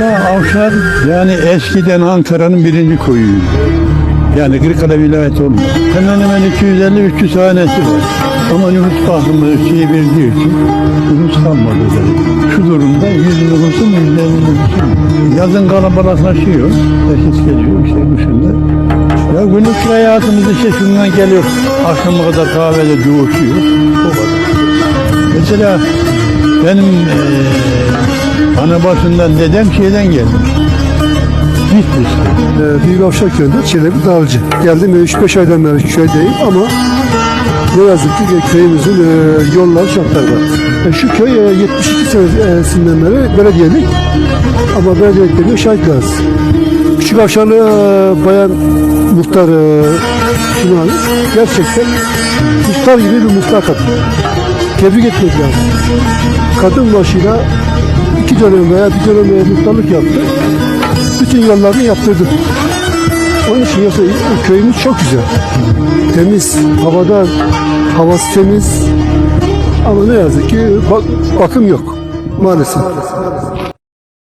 Avşar yani eskiden Ankara'nın birinci koyuydu. Yani Kırıkkale vilayeti olmuş. Hemen hemen 250-300 hanesi var. Ama nüfus bakımı şeyi bildiği için nüfus kalmadı. dedi. Şu durumda 100 nüfusun 150 nüfusun. Yazın kalabalıklaşıyor. Herkes geliyor işte kışında. Ya günlük hayatımız işte şundan geliyor. Akşama kadar kahvede coğuşuyor. O kadar. Mesela benim eee ana başından dedem şeyden gelmiş. Bitlis'te. Ee, Büyük Avşar Köyü'nde Çelebi Dağlıcı. Geldim 3-5 aydan beri köydeyim ama ne yazık ki köyümüzün e, yolları çok. E, şu köy e, 72 senesinden beri belediyelik ama belediyeliklerine şahit lazım. Küçük Avşarlı e, bayan muhtar e. Gerçekten muhtar gibi bir muhtar kadın. Tebrik etmek lazım. Kadın başıyla iki dönem veya bir dönem muhtarlık yaptı. Bütün yollarını yaptırdı. Onun için yoksa köyümüz çok güzel. Temiz, havada havası temiz. Ama ne yazık ki bak- bakım yok maalesef.